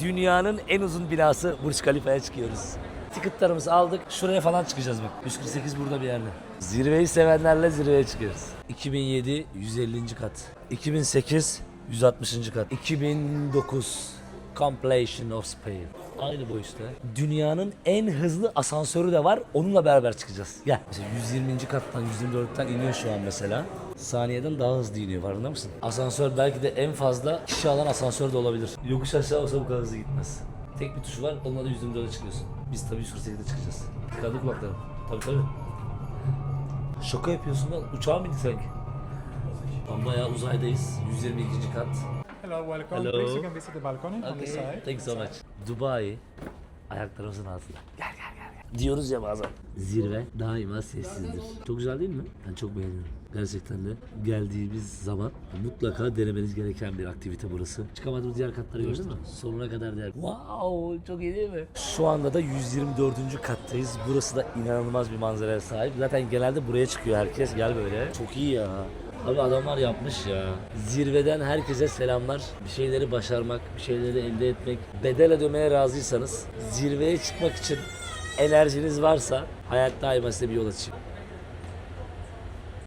Dünyanın en uzun binası Burj Khalifa'ya çıkıyoruz. Ticketlarımızı aldık. Şuraya falan çıkacağız bak. 148 burada bir yerde. Zirveyi sevenlerle zirveye çıkıyoruz. 2007 150. kat. 2008 160. kat. 2009 Completion of Spain. Aynı boy işte. Dünyanın en hızlı asansörü de var. Onunla beraber çıkacağız. Gel. Mesela 120. kattan 124'ten iniyor şu an mesela. Saniyeden daha hızlı iniyor farkında mısın? Asansör belki de en fazla kişi alan asansör de olabilir. Yokuş aşağı olsa bu kadar hızlı gitmez. Tek bir tuşu var onunla da 124'e çıkıyorsun. Biz tabii 148'de çıkacağız. Tıkadı kulaklarım. Tabii tabii. Şaka yapıyorsun lan. Uçağa mı bindik sanki? Lan bayağı uzaydayız. 122. kat. Hello, welcome. Hello. Please, you can visit the balcony on the Okay. side. Thank you so much. Dubai ayaklarımızın altında. Gel. Diyoruz ya bazen. Zirve daima sessizdir. Çok güzel değil mi? Ben çok beğeniyorum. Gerçekten de geldiğimiz zaman mutlaka denemeniz gereken bir aktivite burası. Çıkamadığımız diğer katları gördün mü? Sonuna kadar değer. Wow çok iyi değil mi? Şu anda da 124. kattayız. Burası da inanılmaz bir manzaraya sahip. Zaten genelde buraya çıkıyor herkes. Gel böyle. Çok iyi ya. Abi adamlar yapmış ya. Zirveden herkese selamlar. Bir şeyleri başarmak, bir şeyleri elde etmek, bedel ödemeye razıysanız, zirveye çıkmak için enerjiniz varsa hayat daima size bir yol açayım.